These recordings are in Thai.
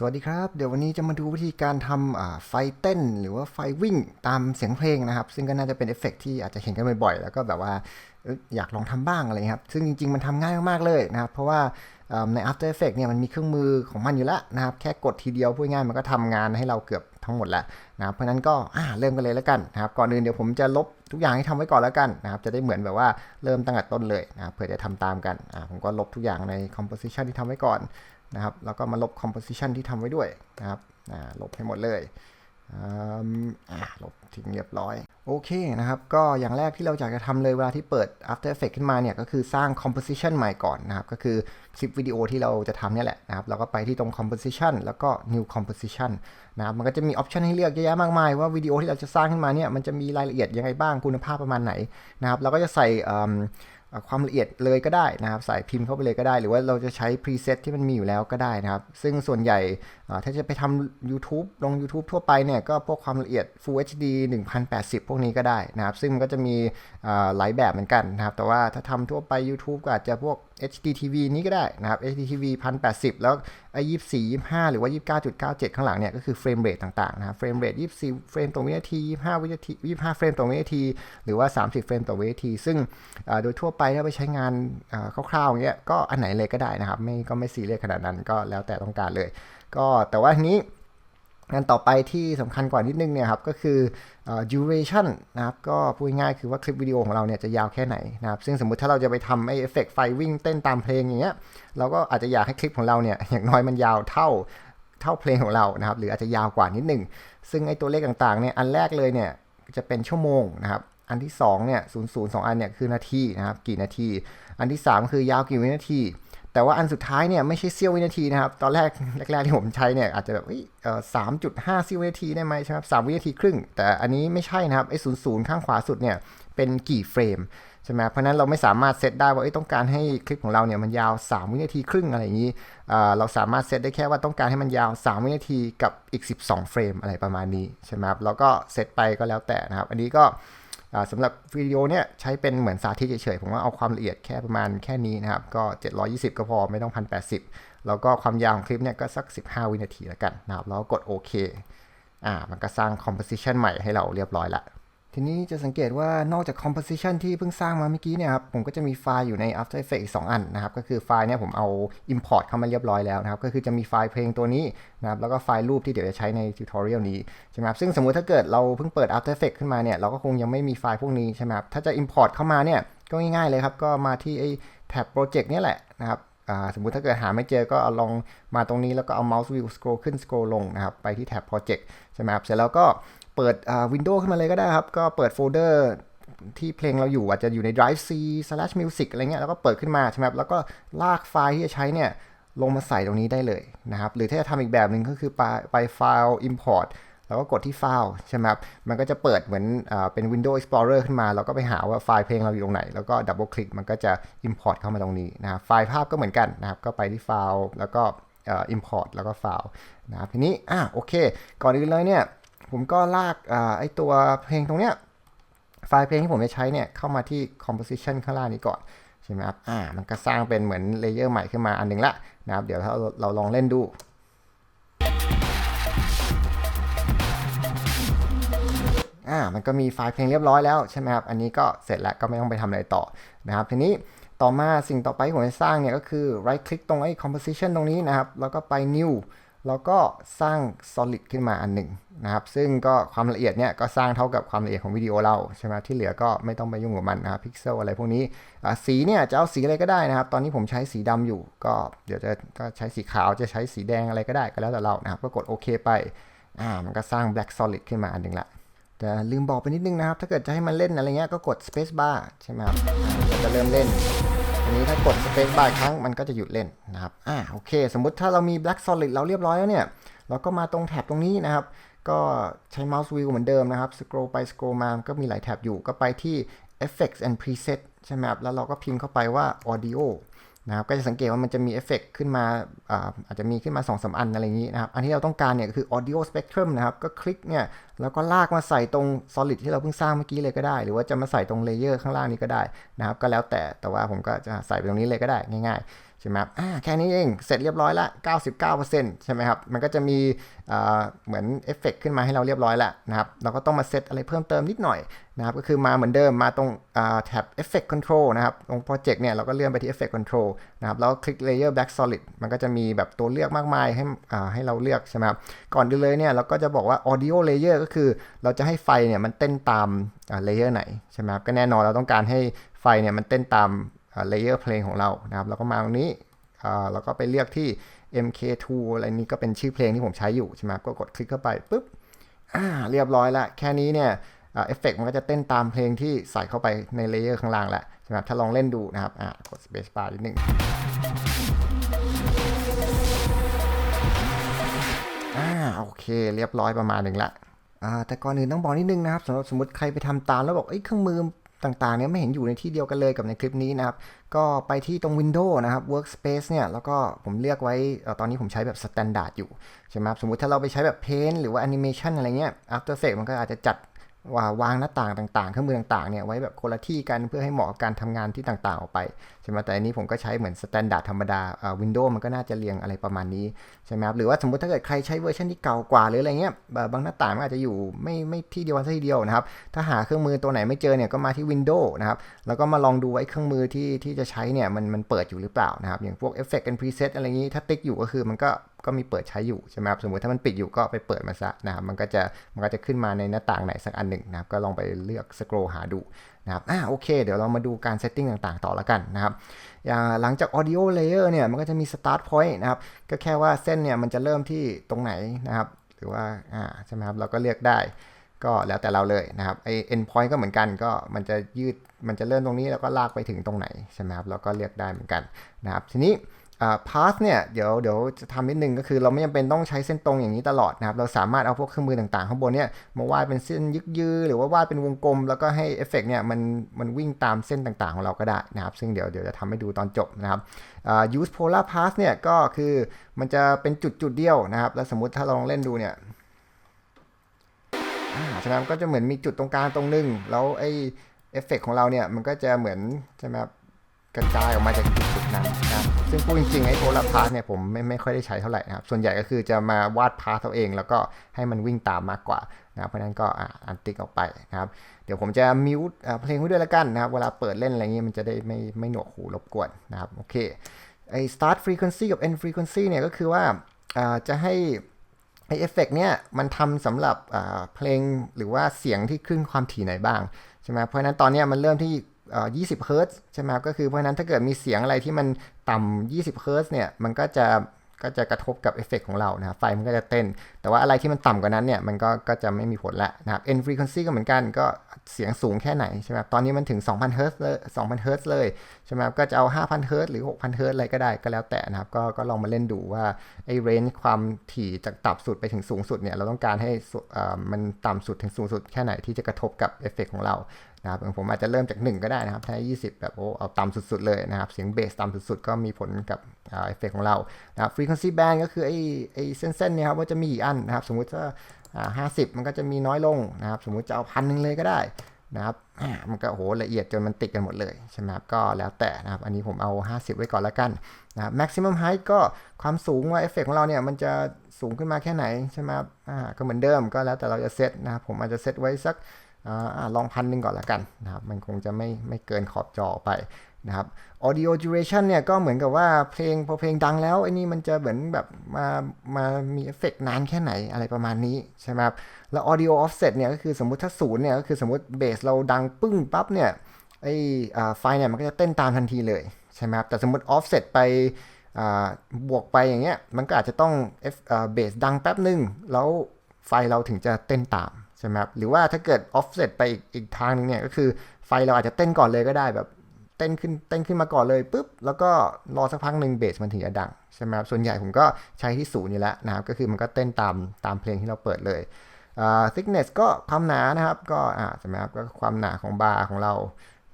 สวัสดีครับ เดี๋ยววันนี้จะมาดูวิธีการทำไฟเต้น หรือว่าไฟวิ่งตามเสียงเพลงนะครับ ซึ่งก็น่าจะเป็นเอฟเฟกต์ที่อาจจะเห็นกันบ่อยๆ แล้วก็แบบว่าอยากลองทำบ้างอะไรครับ ซึ่งจริงๆ มันทำง่ายมากๆเลยนะครับ เพราะว่าใน After Effects เนี่ยมันมีเครื่องมือของมันอยู่แล้วนะครับ แค่กดทีเดียวพูดง่ายมันก็ทำงานให้เราเกือบทั้งหมดแล้วนะครับ เพราะนั้นก็เริ่มกันเลยแล้วกันนะครับ ก่อนอื่นเดี๋ยวผมจะลบทุกอย่างให้ทำไว้ก่อนแล้วกันนะครับ จะได้เหมือนแบบว่าเริ่มตั้งแต่ต้นเลยนะครับเผื่อจะทำตามกัน ผมก็ลบทุกอย่างใน composition ที่ทำไว้ก่อน นะครับแล้วก็มาลบ composition ที่ทำไว้ด้วยนะครับลบให้หมดเลยลบทิ้งเรียบร้อย โอเคนะครับ ก็อย่างแรกที่เราอยากจะทำเลยเวลาที่เปิด After Effects ขึ้นมาเนี่ย ก็คือสร้าง composition ใหม่ก่อนนะครับ ก็คือคลิปวิดีโอที่เราจะทำเนี่ยแหละนะครับ เราก็ไปที่ตรง composition แล้วก็ new composition นะครับ มันก็จะมีออปชันให้เลือกเยอะแยะมากมายว่าวิดีโอที่เราจะสร้างขึ้นมาเนี่ย มันจะมีรายละเอียดยังไงบ้าง คุณภาพประมาณไหนนะครับ เราก็จะใส่ ความละเอียดเลยก็ได้นะครับใส่พิมพ์เข้าไปเลยก็ได้ หรือว่าเราจะใช้พรีเซตที่มันมีอยู่แล้วก็ได้นะครับ ซึ่งส่วนใหญ่ ถ้าจะไปทำ YouTube ลง YouTube ทั่วไปเนี่ยก็พวกความละเอียด Full HD 1080 พวกนี้ก็ได้นะครับ ซึ่งมันก็จะมีหลายแบบเหมือนกันนะครับ แต่ว่าถ้าทำทั่วไป YouTube ก็อาจจะพวก HDTV นี้ก็ได้นะครับ HDTV 1080 แล้วไอ้24 25 หรือว่า 29.97 ข้างหลังเนี่ยก็คือเฟรมเรทต่างๆนะครับ เฟรมเรท24 เฟรมต่อวินาที 25 วินาที 25 เฟรมต่อวินาที หรือว่า 30 เฟรมต่อวินาที ซึ่งโดยทั่วไปถ้าไปใช้งานคร่าวๆอย่างเงี้ยก็อันไหนเลยก็ได้นะครับ ไม่ก็ไม่ซีเรียสขนาดนั้นก็แล้วแต่ต้องการเลย ก็แต่ว่าทีนี้งานต่อไปที่สำคัญกว่านิดนึงเนี่ยครับก็คือเอ่อ duration นะครับก็พูดง่ายๆคือว่าคลิปวิดีโอของเราเนี่ยจะยาวแค่ไหนนะครับซึ่งสมมุติถ้าเราจะไปทำไอ้เอฟเฟกต์ไฟวิ่งเต้นตามเพลงอย่างเงี้ยเราก็อาจจะอยากให้คลิปของเราเนี่ยอย่างน้อยมันยาวเท่าเท่าเพลงของเรานะครับหรืออาจจะยาวกว่านิดนึง ซึ่งไอ้ตัวเลขต่างๆเนี่ยอันแรกเลยเนี่ยจะเป็นชั่วโมงนะครับอันที่สองเนี่ยศูนย์ศูนย์สองอันเนี่ยคือนาทีนะครับกี่นาที อันที่สามคือยาวกี่วินาที แต่ว่าอันสุดท้ายเนี่ยไม่ใช่เสี้ยววินาทีนะครับ ตอนแรกแรกๆที่ผมใช้เนี่ยอาจจะแบบสามจุดห้าเสี้ยววินาทีได้ไหมใช่ไหมครับสามวินาทีครึ่ง แต่อันนี้ไม่ใช่นะครับไอ้ศูนย์ศูนย์ข้างขวาสุดเนี่ยเป็นกี่เฟรมใช่ไหมเพราะนั้นเราไม่สามารถเซตได้ว่าเอ้ต้องการให้คลิปของเราเนี่ยมันยาว 3 วินาทีครึ่งอะไรอย่างนี้ เราสามารถเซตได้แค่ว่าต้องการให้มันยาว 3 วินาทีกับอีก 12 เฟรมอะไรประมาณนี้ใช่ไหมครับแล้วก็เซตไปก็แล้วแต่นะครับ อันนี้ก็ สำหรับวิดีโอเนี่ยใช้เป็นเหมือนสาธิตเฉยๆ ผมว่าเอาความละเอียดแค่ประมาณแค่นี้นะครับ ก็ 720 ก็พอไม่ต้อง 1080 แล้วก็ความยาวของคลิปเนี่ยก็สัก 15 วินาทีแล้วกันนะครับ แล้วกดโอเคอ่ามันก็สร้าง composition ใหม่ให้เราเรียบร้อยละ ทีนี้จะสังเกตว่านอกจาก composition ที่เพิ่งสร้างมาเมื่อกี้เนี่ยครับ ผมก็จะมีไฟล์อยู่ใน After Effects อีก 2 อันนะครับ ก็คือไฟล์เนี่ยผมเอา import เข้ามาเรียบร้อยแล้วนะครับ ก็คือจะมีไฟล์เพลงตัวนี้นะครับ แล้วก็ไฟล์รูปที่เดี๋ยวจะใช้ใน tutorial นี้ใช่ไหมครับ ซึ่งสมมุติถ้าเกิดเราเพิ่งเปิด After Effects ขึ้นมาเนี่ย เราก็คงยังไม่มีไฟล์พวกนี้ใช่ไหมครับ ถ้าจะ import เข้ามาเนี่ยก็ง่ายๆเลยครับ ก็มาที่ไอ้แท็บ project เนี่ยแหละนะครับอ่าสมมุติถ้าเกิดหาไม่เจอก็เอาลองมาตรงนี้แล้วก็เอา mouse wheel scroll ขึ้น scroll ลงนะครับ ไปที่แท็บ project ใช่ไหมครับ เสร็จแล้วก็ เปิดอ่า window ขึ้นมาเลยก็ได้ครับ ก็เปิดโฟลเดอร์ที่เพลงเราอยู่อาจจะอยู่ใน drive c slash music อะไรเงี้ยแล้วก็เปิดขึ้นมาใช่ไหมครับแล้วก็ลากไฟล์ที่จะใช้เนี่ยลงมาใส่ตรงนี้ได้เลยนะครับ หรือถ้าจะทำอีกแบบหนึ่งก็คือไปไปไฟล์ import แล้วก็กดที่ไฟล์ใช่ไหมครับมันก็จะเปิดเหมือนอเป็น Windows Explorer ขึ้นมา แล้วก็ไปหาว่าไฟล์เพลงเราอยู่ตรงไหน แล้วก็ดับเบิลคลิกมันก็จะ Import เข้ามาตรงนี้นะครับไฟล์ภาพก็เหมือนกันนะครับ ก็ไปที่ไฟล์แล้วก็อ่อ Import แล้วก็ไฟล์นะครับทีนี้อะโอเค ก่อนอื่นเลยเนี่ย ผมก็ลากอ่าไอตัวเพลงตรงเนี้ยไฟล์เพลงที่ผมจะใช้เนี่ยเข้ามาที่ composition ข้างล่างนี้ก่อนใช่ไหมครับอ่ามันก็สร้างเป็นเหมือนเลเยอร์ใหม่ขึ้นมาอันหนึงละนะครับ เดี๋ยวถ้าเราเราลองเล่นดูอ่ามันก็มีไฟล์เพลงเรียบร้อยแล้วใช่ไหมครับ อันนี้ก็เสร็จแล้วก็ไม่ต้องไปทำอะไรต่อนะครับ ทีนี้ต่อมาสิ่งต่อไปที่ผมจะสร้างเนี่ยก็คือ right click ตรงไอ้ composition ตรงนี้นะครับ แล้วก็ไป new แล้วก็สร้าง solid ขึ้นมาอันหนึ่งนะครับ ซึ่งก็ความละเอียดเนี่ยก็สร้างเท่ากับความละเอียดของวิดีโอเราใช่ไหมที่เหลือก็ไม่ต้องไปยุ่งกับมันนะครับพิกเซลอะไรพวกนี้สีเนี่ยจะเอาสีอะไรก็ได้นะครับ ตอนนี้ผมใช้สีดำอยู่ ก็เดี๋ยวจะก็ใช้สีขาวจะใช้สีแดงอะไรก็ได้ก็แล้วแต่เรานะครับ ก็กดโอเคไปอ่ามันก็สร้าง black solid ขึ้นมาอันหนึ่งละแต่ลืมบอกไปนิดนึงนะครับ ถ้าเกิดจะให้มันเล่นอะไรเงี้ยก็กด space bar ใช่ไหมครับจะเริ่มเล่น ทีนี้ถ้ากด space bar ครั้งมันก็จะหยุดเล่นนะครับอ่าโอเค สมมุติถ้าเรามี black solid เราเรียบร้อยแล้วเนี่ย เราก็มาตรงแท็บตรงนี้นะครับ ก็ใช้เมาส์วิวเหมือนเดิมนะครับสครอปไปสครอปมาก็มีหลายแท็บอยู่ก็ไปที่ effects and preset ใช่ไหมครับแล้วเราก็พิมพ์เข้าไปว่า audio นะครับก็จะสังเกตว่ามันจะมีเอฟเฟกขึ้นมาอาอาจจะมีขึ้นมา2อสอันอะไรอย่างนี้นะครับ อันที่เราต้องการเนี่ยคือ audio spectrum นะครับ ก็คลิกเนี่ยแล้วก็ลากมาใส่ตรง solid ที่เราเพิ่งสร้างเมื่อกี้เลยก็ได้ หรือว่าจะมาใส่ตรงเลเยอร์ข้างล่างนี้ก็ได้นะครับ ก็แล้วแต่แต่ว่าผมก็จะใส่ไปตรงนี้เลยก็ได้ง่าย ๆ ใช่ไหมครับอ่าแค่นี้เองเสร็จเรียบร้อยละ 99%ใช่ไหมครับ มันก็จะมีเหมือนเอฟเฟกขึ้นมาให้เราเรียบร้อยแล้วนะครับเราก็ต้องมาเซตอะไรเพิ่มเติมนิดหน่อยนะครับก็คือมาเหมือนเดิมมาตรงแท็บ Effect Control นะครับ ตรงโปรเจกต์เนี่ยเราก็เลื่อนไปที่ Effect Control นะครับแล้วคลิก Layer Black Solid มันก็จะมีแบบตัวเลือกมากมายให้ให้เราเลือกใช่ไหมครับก่อนอื่นเลยเนี่ยเราก็จะบอกว่า Audio Layer ก็คือเราจะให้ไฟเนี่ยมันเต้นตามอ่า Layer ไหนใช่ไหมครับก็แน่นอนเราต้องการให้ไฟเนี่ยมันเต้นตาม เลเยอร์เพลงของเรานะครับแล้วก็มาตรงนี้อ่าแล้วก็ไปเลือกที่ MK2 อะไรนี้ก็เป็นชื่อเพลงที่ผมใช้อยู่ใช่ไหมก็กดคลิกเข้าไปปุ๊บเรียบร้อยละแค่นี้เนี่ยเอฟเฟกมันก็จะเต้นตามเพลงที่ใส่เข้าไปในเลเยอร์ข้างล่างแหล้วใช่ไหมถ้าลองเล่นดูนะครับกด Space Bar นิดนึงอโอเค เรียบร้อยประมาณหนึ่งละแต่ก่อนอื่นต้องบอกนิดนึงนะครับสำหรับสมมติใครไปทำตามแล้วบอกเอ้ยเครื่องมือ ต่างๆเนี่ยไม่เห็นอยู่ในที่เดียวกันเลยกับในคลิปนี้นะครับ ก็ไปที่ตรง Windows นะครับ Workspace เนี่ยแล้วก็ผมเลือกไว้ตอนนี้ผมใช้แบบ Standard อยู่ใช่ไหมครับสมมติถ้าเราไปใช้แบบ Paint หรือว่า Animation อะไรเงี้ย After Effects มันก็อาจจะจัด ว่าวางหน้าต่างต่างๆเครื่องมือต่างๆเนี่ยไว้แบบคนละที่กันเพื่อให้เหมาะกับการทำงานที่ต่างๆออกไปใช่ไหมแต่อันนี้ผมก็ใช้เหมือน Standard ธรรมดาอ่า Windows มันก็น่าจะเรียงอะไรประมาณนี้ใช่ไหมครับหรือว่าสมมติถ้าเกิดใครใช้เวอร์ชันที่เก่ากว่าหรืออะไรเงี้ยบางหน้าต่างมันอาจจะอยู่ไม่ไม่ที่เดียวกันซะทีเดียวนะครับถ้าหาเครื่องมือตัวไหนไม่เจอเนี่ยก็มาที่ Windows นะครับแล้วก็มาลองดูไอ้เครื่องมือที่ที่จะใช้เนี่ยมันมันเปิดอยู่หรือเปล่านะครับอย่างพวก Effect and Preset อะไรงี้ถ้าติ๊กอยู่ก็คือมันก็ก็มีเปิดใช้อยู่ใช่ไหมครับสมมติถ้ามันปิดอยู่ก็ไปเปิดมาซะนะครับมันก็จะมันก็จะขึ้นมาในหน้าต่างไหนสักอันหนึ่งนะครับก็ลองไปเลือกสครอหาดูนะครับอ่าโอเค เดี๋ยวเรามาดูการเซตติ้งต่างๆ ต่อแล้วกันนะครับอย่างหลังจาก audio layer เนี่ยมันก็จะมี start point นะครับก็แค่ว่าเส้นเนี่ยมันจะเริ่มที่ตรงไหนนะครับหรือว่าอ่าใช่ไหมครับเราก็เลือกได้ก็แล้วแต่เราเลยนะครับไอ end point ก็เหมือนกันก็มันจะยืดมันจะเริ่มตรงนี้แล้วก็ลากไปถึงตรงไหนใช่ไหมครับเราก็เลือกได้เหมือนกันนะครับทีนี้ อ่า path เนี่ยเดี๋ยวเดี๋ยวจะทำนิดนึงก็คือเราไม่จำเป็นต้องใช้เส้นตรงอย่างนี้ตลอดนะครับ เราสามารถเอาพวกเครื่องมือต่างๆ ข้างบนเนี่ยมาวาดเป็นเส้นยึกยือหรือว่าวาดเป็นวงกลม แล้วก็ให้เอฟเฟกเนี่ยมันมันวิ่งตามเส้นต่างๆ ของเราก็ได้นะครับ ซึ่งเดี๋ยวเดี๋ยวจะทำให้ดูตอนจบนะครับอ่า use polar path เนี่ยก็คือมันจะเป็นจุดจุดเดียวนะครับ แล้วสมมติถ้าเราลองเล่นดูเนี่ยอ่าใช่ไหมครับก็จะเหมือนมีจุดตรงกลางตรงหนึงแล้วไอเอฟเฟกของเราเนี่ยมันก็จะเหมือนใช่ไหมครับกระจายออกมาจากจุดๆนั้น ซึ่งพูดจริงๆไอ้โพลาร์พาสเนี่ยผมไม่ไม่ค่อยได้ใช้เท่าไหร่นะครับ ส่วนใหญ่ก็คือจะมาวาดพาสตัวเอง แล้วก็ให้มันวิ่งตามมากกว่านะครับเพราะนั้นก็อ่าอันติ๊กออกไปนะครับเดี๋ยวผมจะมิวต์เพลงไว้ด้วยละกันนะครับ เวลาเปิดเล่นอะไรเงี้ยมันจะได้ไม่ไม่หนวกหูรบกวนนะครับโอเคไอ้ start frequency กับ end frequency เนี่ยก็คือว่าอ่าจะให้ไอเอฟเฟกเนี่ยมันทำสำหรับอ่าเพลงหรือว่าเสียงที่ขึ้นความถี่ไหนบ้างใช่ไหมเพราะนั้นตอนนี้มันเริ่มที่ 20เฮิร์ตซ์ใช่ไหมครับก็คือเพราะนั้นถ้าเกิดมีเสียงอะไรที่มันต่ำ20เฮิร์ตซ์เนี่ยมันก็จะก็จะกระทบกับเอฟเฟกของเรานะครับไฟมันก็จะเต้น แต่ว่าอะไรที่มันต่ำกว่านั้นเนี่ยมันก็ก็จะไม่มีผลละนะครับ end frequency ก็เหมือนกันก็เสียงสูงแค่ไหนใช่ไหมตอนนี้มันถึง 2,000 เฮิร์ตเลย2,000 เฮิร์ตเลยใช่ไหมก็จะเอา 5,000 เฮิร์ตหรือ 6,000 เฮิร์ตอะไรก็ได้ก็แล้วแต่นะครับก็ก็ลองมาเล่นดูว่าไอ้เรนจ์ความถี่จากต่ำสุดไปถึงสูงสุดเนี่ยเราต้องการให้มันต่ำสุดถึงสูงสุดแค่ไหนที่จะกระทบกับเอฟเฟกของเรานะครับผมอาจจะเริ่มจาก 1 ก็ได้นะครับถ้า20 แบบโอ้เอาต่ำสุดๆเลยนะครับเสียงเบสต่ำสุดๆ ก็มีผลกับเอฟเฟกของเรานะครับ frequency band ก็คือไอ้ไอ้เส้นๆเนี่ยครับว่าจะมีกี่อันนะครับ สมมุติว่าอ่า50มันก็จะมีน้อยลงนะครับ สมมุติจะเอาพันหนึ่งเลยก็ได้นะครับมันก็โหละเอียดจนมันติดกันหมดเลยใช่ไหมครับก็แล้วแต่นะครับ อันนี้ผมเอา 50 ไว้ก่อนแล้วกันนะครับ maximum height ก็ความสูงว่าเอฟเฟกของเราเนี่ยมันจะสูงขึ้นมาแค่ไหนใช่ไหมครับก็เหมือนเดิมก็แล้วแต่เราจะเซตนะครับ ผมอาจจะเซตไว้สักอลองพันหนึ่งก่อนละกันนะครับ มันคงจะไม่ไม่เกินขอบจอไป นะครับ audio duration เนี่ยก็เหมือนกับว่าเพลงพอเพลงดังแล้วไอ้นี่มันจะเหมือนแบบมามามีเอฟเฟกต์นานแค่ไหนอะไรประมาณนี้ใช่ไหมครับ แล้ว audio offset เนี่ยก็คือสมมติถ้าศูนย์เนี่ยก็คือสมมติเบสเราดังปึ้งปั๊บเนี่ยไอ้อ่าไฟเนี่ยมันก็จะเต้นตามทันทีเลยใช่ไหมครับ แต่สมมติ offset ไปบวกไปอย่างเงี้ยมันก็อาจจะต้องเอฟอ่าเบสดังแป๊บหนึ่งแล้วไฟเราถึงจะเต้นตามใช่ไหมครับหรือว่าถ้าเกิด offset ไปอีกอีกทางนึงเนี่ยก็คือไฟเราอาจจะเต้นก่อนเลยก็ได้แบบ เต้นขึ้นเต้นขึ้นมาก่อนเลยปุ๊บแล้วก็รอสักพักหนึ่งเบสมันถึงจะดังใช่ไหมครับส่วนใหญ่ผมก็ใช้ที่ศูนย์อยู่แล้วนะครับก็คือมันก็เต้นตามตามเพลงที่เราเปิดเลยอ่า thickness ก็ความหนานะครับก็อ่าใช่ไหมครับก็ความหนาของบาร์ของเรา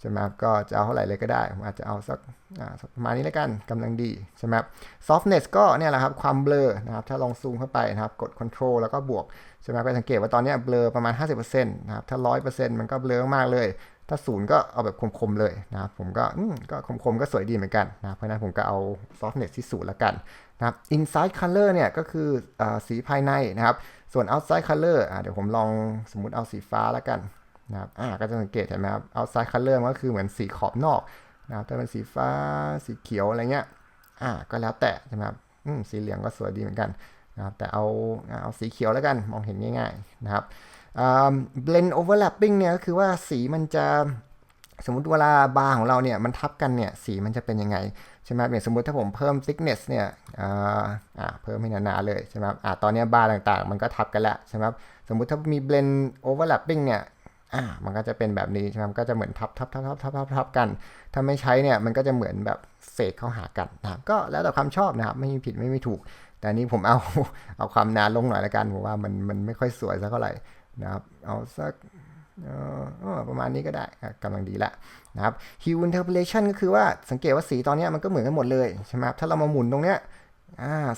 ใช่ไหมครับก็จะเอาเท่าไหร่เลยก็ได้ผมอาจจะเอาสักอ่าประมาณนี้แล้วกันกำลังดีใช่ไหมครับ softness ก็เนี่ยแหละครับความเบลอนะครับถ้าลองซูมเข้าไปนะครับกด control แล้วก็บวกใช่ไหมก็สังเกตว่าตอนนี้เบลอประมาณ 50%นะครับถ้า 100%มันก็เบลอมากเลย ถ้าศูนย์ก็เอาแบบคมๆเลยนะครับผมก็ก็คมๆก็สวยดีเหมือนกันนะเพราะนั้นผมก็เอา softness ที่ศูนย์ละกันนะครับ inside color เนี่ยก็คืออสีภายในนะครับ ส่วน outside color อะเดี๋ยวผมลองสมมุติเอาสีฟ้าละกันนะครับอ่าก็จะสังเกตเห็นไหมครับ outside color มันก็คือเหมือนสีขอบนอกนะครับถ้าเป็นสีฟ้าสีเขียวอะไรเงี้ยอ่าก็แล้วแต่ใช่ไหมครับสีเหลืองก็สวยดีเหมือนกันนะครับแต่เอาเอาสีเขียวแล้วกันมองเห็นง่าย ๆนะครับ blend overlapping เนี่ยก็คือว่าสีมันจะสมมติเวลาบาร์ของเราเนี่ยมันทับกันเนี่ยสีมันจะเป็นยังไงใช่ไหมอย่างสมมติถ้าผมเพิ่ม thickness เนี่ยอ่าอ่าเพิ่มให้หนาๆเลยใช่ไหมอ่าตอนนี้บาร์ต่างๆ มันก็ทับกันแล้วใช่ไหมสมมติถ้ามี blend overlapping เนี่ยอ่ามันก็จะเป็นแบบนี้ใช่ไหมก็จะเหมือนทับทับทับทับทับทับทับกัน ถ้าไม่ใช้เนี่ยมันก็จะเหมือนแบบเฟกเข้าหากันนะครับก็แล้วแต่ความชอบนะครับไม่มีผิดไม่มีถูก แต่นี้ผมเอาเอาความนานลงหน่อยละกันผมว่ามันมันไม่ค่อยสวยสักเท่าไหร่ นะครับเอาสักประมาณนี้ก็ได้กำลังดีละนะครับ hue interpolation ก็คือว่าสังเกตว่าสีตอนนี้มันก็เหมือนกันหมดเลยใช่ไหมครับถ้าเรามาหมุนตรงเนี้ย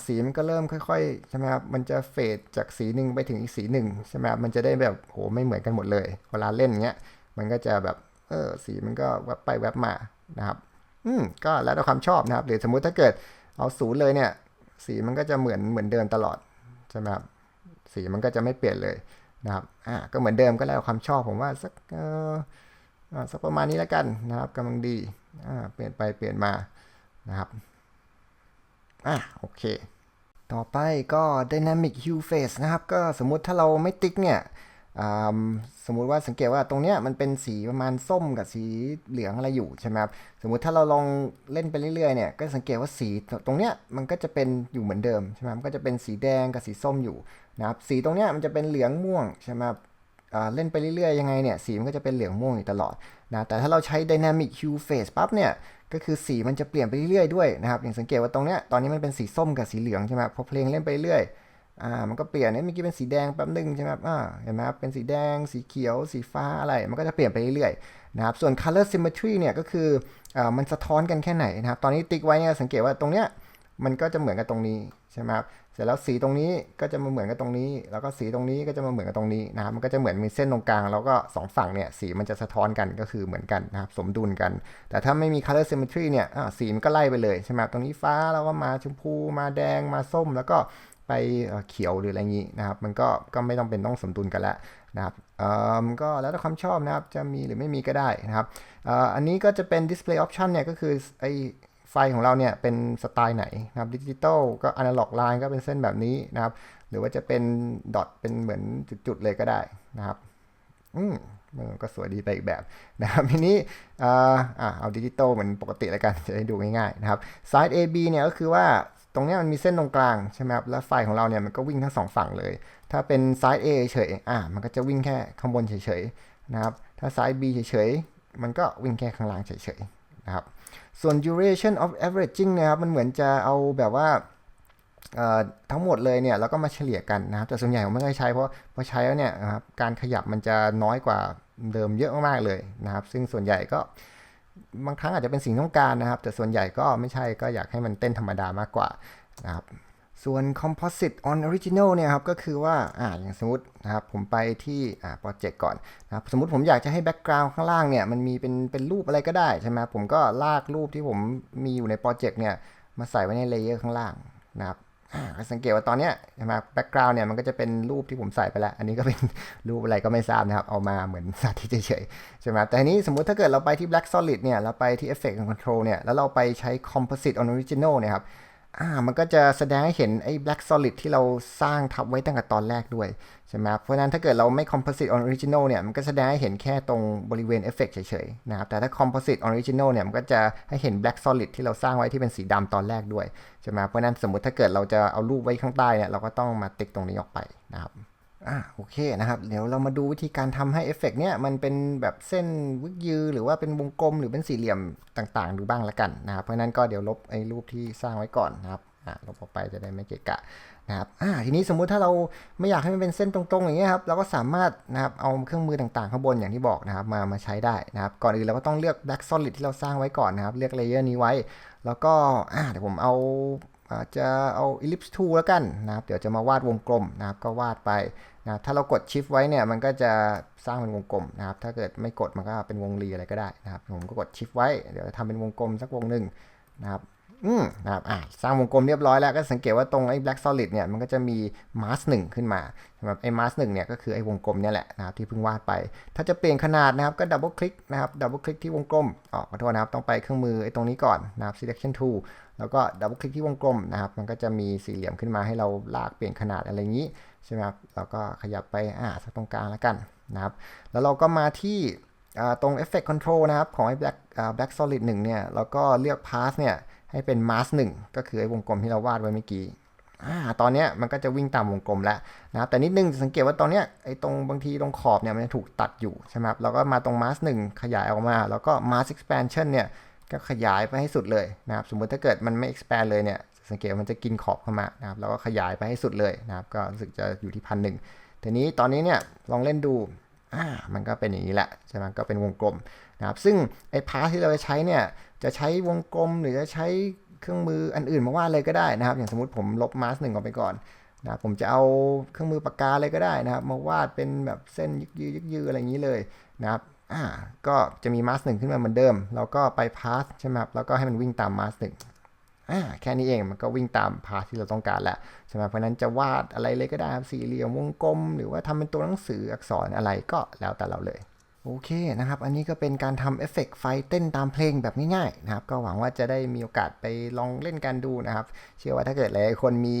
สีมันก็เริ่มค่อยๆใช่ไหมครับมันจะเฟดจากสีหนึ่งไปถึงอีกสีหนึ่งใช่ไหมครับมันจะได้แบบโหไม่เหมือนกันหมดเลย เวลาเล่นเงี้ยมันก็จะแบบเออสีมันก็แวบไปแวบมานะครับอืมก็แล้วแต่ความชอบนะครับหรือสมมุติถ้าเกิดเอาศูนย์เลยเนี่ย สีมันก็จะเหมือนเหมือนเดิมตลอดใช่ไหมครับสีมันก็จะไม่เปลี่ยนเลย นะครับอ่าก็เหมือนเดิมก็แล้วความชอบผมว่าสักเอออ่าสักประมาณนี้แล้วกันนะครับกำลังดีอ่าเปลี่ยนไปเปลี่ยนมานะครับอ่าโอเค ต่อไปก็ dynamic hue face นะครับ ก็สมมุติถ้าเราไม่ติ๊กเนี่ย สมมุติว่าสังเกตว่าตรงเนี้ยมันเป็นสีประมาณส้มกับสีเหลืองอะไรอยู่ใช่ไหมครับสมมุติถ้าเราลองเล่นไปเรื่อยๆเนี่ยก็สังเกตว่าสีตรงเนี้ยมันก็จะเป็นอยู่เหมือนเดิมใช่ไหมมันก็จะเป็นสีแดงกับสีส้มอยู่นะครับสีตรงเนี้ยมันจะเป็นเหลืองม่วงใช่ไหมครับเล่นไปเรื่อยๆยังไงเนี่ยสีมันก็จะเป็นเหลืองม่วงอยู่ตลอดนะแต่ถ้าเราใช้ dynamic hue face ปั๊บเนี่ยก็คือสีมันจะเปลี่ยนไปเรื่อยๆด้วยนะครับอย่างสังเกตว่าตรงเนี้ยตอนนี้มันเป็นสีส้มกับสีเหลืองใช่ไหมพอเพลงเล่นไปเรื่อย อ่ามันก็เปลี่ยนเนี่ยเมื่อกี้เป็นสีแดงแป๊บนึงใช่ไหมครับอ่าเห็นไหมครับเป็นสีแดงสีเขียว สีฟ้าอะไร มันก็จะเปลี่ยนไปเรื่อยๆนะครับส่วน color symmetry เนี่ยก็คืออ่ามันสะท้อนกันแค่ไหนนะครับตอนนี้ติ๊กไว้เนี่ยสังเกตว่าตรงเนี้ยมันก็จะเหมือนกับตรงนี้ใช่ไหมครับเสร็จแล้วสีตรงนี้ก็จะมาเหมือนกับตรงนี้ แล้วก็สีตรงนี้ก็จะมาเหมือนกับตรงนี้นะครับมันก็จะเหมือนมีเส้นตรงกลาง แล้วก็สองฝั่งเนี่ยสีมันจะสะท้อนกันก็คือเหมือนกันนะครับสมดุลกัน แต่ถ้าไม่มี color symmetry เนี่ยอ่าสีมันก็ไล่ไปเลยใช่ไหมครับตรงนี้ฟ้าแล้วก็มาชมพูมาแดงมาส้ม แล้วก็ ไปเขียวหรืออะไรงี้นะครับ มันก็ก็ไม่ต้องเป็นต้องสมดุลกันแล้วนะครับเอ่อมันก็แล้วแต่ความชอบนะครับ จะมีหรือไม่มีก็ได้นะครับเอ่ออันนี้ก็จะเป็น display option เนี่ยก็คือไอไฟของเราเนี่ยเป็นสไตล์ไหนนะครับดิจิตอลก็อนาล็อกไลน์ก็เป็นเส้นแบบนี้นะครับ หรือว่าจะเป็นดอทเป็นเหมือนจุดๆเลยก็ได้นะครับอืมเออก็สวยดีไปอีกแบบนะครับทีนี้อ่าอ่าเอาดิจิตอลเหมือนปกติแล้วกันจะได้ดูง่ายๆนะครับ side AB เนี่ยก็คือว่า ตรงนี้มันมีเส้นตรงกลางใช่ไหมครับแล้วไฟของเราเนี่ยมันก็วิ่งทั้งสองฝั่งเลย ถ้าเป็น side A เฉยๆอ่ามันก็จะวิ่งแค่ข้างบนเฉยๆนะครับถ้า side B เฉยๆมันก็วิ่งแค่ข้างล่างเฉยๆนะครับส่วน duration of averaging นะครับมันเหมือนจะเอาแบบว่าเอ่อทั้งหมดเลยเนี่ยแล้วก็มาเฉลี่ยกันนะครับแต่ส่วนใหญ่ผมไม่ค่อยใช้เพราะพอใช้แล้วเนี่ยนะครับการขยับมันจะน้อยกว่าเดิมเยอะมากๆเลยนะครับ ซึ่งส่วนใหญ่ก็ บางครั้งอาจจะเป็นสิ่งต้องการนะครับ แต่ส่วนใหญ่ก็ไม่ใช่ก็อยากให้มันเต้นธรรมดามากกว่านะครับส่วน composite on original เนี่ยครับก็คือว่าอ่าอย่างสมมตินะครับผมไปที่อ่าโปรเจกต์ก่อนนะครับสมมติผมอยากจะให้ background ข้างล่างเนี่ยมันมีเป็นเป็นรูปอะไรก็ได้ใช่ไหมผมก็ลากรูปที่ผมมีอยู่ในโปรเจกต์เนี่ยมาใส่ไว้ในเลเยอร์ข้างล่างนะครับ ก็สังเกตว่าตอนเนี้ยใช่ไหมแบ็กกราวน์เนี่ยมันก็จะเป็นรูปที่ผมใส่ไปแล้ว อันนี้ก็เป็นรูปอะไรก็ไม่ทราบนะครับ เอามาเหมือนสาธิตเฉยๆใช่ไหมแต่ทีนี้สมมุติถ้าเกิดเราไปที่ black solid เนี่ย เราไปที่ effect and control เนี่ย แล้วเราไปใช้ composite on original เนี่ยครับ อ่ามันก็จะแสดงให้เห็นไอ้ black solid ที่เราสร้างทับไว้ตั้งแต่ตอนแรกด้วยใช่ไหมครับเพราะฉะนั้นถ้าเกิดเราไม่ composite on original เนี่ยมันก็แสดงให้เห็นแค่ตรงบริเวณเอฟเฟกเฉยๆนะครับแต่ถ้า composite on original เนี่ยมันก็จะให้เห็น black solid ที่เราสร้างไว้ที่เป็นสีดำตอนแรกด้วยใช่ไหมเพราะฉะนั้นสมมติถ้าเกิดเราจะเอารูปไว้ข้างใต้เนี่ยเราก็ต้องมาติ๊กตรงนี้ออกไปนะครับ อ่าโอเคนะครับ เดี๋ยวเรามาดูวิธีการทำให้เอฟเฟกต์เนี่ยมันเป็นแบบเส้นวิกยือ หรือว่าเป็นวงกลมหรือเป็นสี่เหลี่ยมต่างๆ ดูบ้างละกันนะครับ เพราะฉะนั้นก็เดี๋ยวลบไอ้รูปที่สร้างไว้ก่อนนะครับอ่าลบออกไปจะได้ไม่เกะกะนะครับอ่าทีนี้สมมุติถ้าเราไม่อยากให้มันเป็นเส้นตรงๆอย่างเงี้ยครับเราก็สามารถนะครับเอาเครื่องมือต่างๆข้างบนอย่างที่บอกนะครับมามาใช้ได้นะครับก่อนอื่นเราก็ต้องเลือก black solid ที่เราสร้างไว้ก่อนนะครับเลือกเลเยอร์นี้ไว้ แล้วก็อ่าเดี๋ยวผมเอาอาจจะเอา ellipse tool แล้วกันนะครับเดี๋ยวจะมาวาดวงกลมนะครับก็วาดไป นะถ้าเรากด shift ไว้เนี่ยมันก็จะสร้างเป็นวงกลมนะครับ ถ้าเกิดไม่กดมันก็เป็นวงรีอะไรก็ได้นะครับ ผมก็กด shift ไว้ เดี๋ยวทำเป็นวงกลมสักวงหนึ่งนะครับ อืมนะครับอะสร้างวงกลมเรียบร้อยแล้วก็สังเกตว่าตรงไอ้ black solid เนี่ยมันก็จะมี mask หนึ่งขึ้นมาสำหรับไอ้ mask หนึ่งเนี่ยก็คือไอ้วงกลมเนี่ยแหละนะครับที่เพิ่งวาดไป ถ้าจะเปลี่ยนขนาดนะครับก็ดับเบิลคลิกนะครับดับเบิลคลิกที่วงกลมอ๋อขอโทษนะครับต้องไปเครื่องมือไอ้ตรงนี้ก่อนนะครับ selection tool แล้วก็ดับเบิลคลิกที่วงกลมนะครับ มันก็จะมีสี่เหลี่ยมขึ้นมาให้เราลากเปลี่ยนขนาดอะไรอย่างนี้ใช่ไหมครับแล้วก็ขยับไปอ่าสักตรงกลางแล้วกันนะครับ แล้วเราก็มาที่ตรง Effect Control นะครับ ของไอ้ Black Black Solid 1เนี่ยเราก็เลือก Path เนี่ย ให้เป็น Mask 1ก็คือไอ้วงกลมที่เราวาดไว้เมื่อกี้อ่าตอนเนี้ยมันก็จะวิ่งตามวงกลมแล้วนะครับแต่นิดนึงสังเกตว่าตอนเนี้ยไอ้ตรงบางทีตรงขอบเนี่ยมันจะถูกตัดอยู่ใช่ไหมครับเราก็มาตรง Mask 1ขยายออกมา แล้วก็ Mask Expansion เนี่ยก็ขยายไปให้สุดเลยนะครับสมมติถ้าเกิดมันไม่ expand เลยเนี่ยสังเกตมันจะกินขอบเข้ามานะครับแล้วก็ขยายไปให้สุดเลยนะครับก็รู้สึกจะอยู่ที่พันหนึ่งทีนี้ตอนนี้เนี่ยลองเล่นดูอ่ามันก็เป็นอย่างนี้แหละใช่ไหมก็เป็นวงกลม นะครับซึ่งไอ้พาร์ทที่เราจะใช้เนี่ยจะใช้วงกลมหรือจะใช้เครื่องมืออันอื่นมาวาดเลยก็ได้นะครับ อย่างสมมติผมลบมาสหนึ่งออกไปก่อนนะผมจะเอาเครื่องมือปากกาเลยก็ได้นะครับ มาวาดเป็นแบบเส้นยึกยือยึกยืออะไรอย่างนี้เลยนะครับอ่าก็จะมีมาสหนึ่งขึ้นมาเหมือนเดิม แล้วก็ไปพาสใช่ไหมครับแล้วก็ให้มันวิ่งตามมาสหนึ่งอ่าแค่นี้เองมันก็วิ่งตามพาสที่เราต้องการแหล้วใช่ไหมเพราะฉะนั้นจะวาดอะไรเลยก็ได้ครับสี่เหลี่ยมวงกลม หรือว่าทำเป็นตัวหนังสืออักษรอะไรก็แล้วแต่เราเลย โอเคนะครับ อันนี้ก็เป็นการทำเอฟเฟกต์ไฟเต้นตามเพลงแบบง่ายๆนะครับ ก็หวังว่าจะได้มีโอกาสไปลองเล่นกันดูนะครับ เชื่อว่าถ้าเกิดหลายคนมี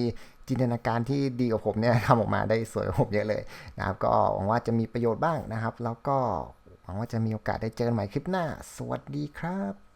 จินตนาการที่ดีกว่าผมเนี่ยทำออกมาได้สวยกว่าผมเยอะเลยนะครับ ก็หวังว่าจะมีประโยชน์บ้างนะครับ แล้วก็หวังว่าจะมีโอกาสได้เจอกันใหม่คลิปหน้า สวัสดีครับ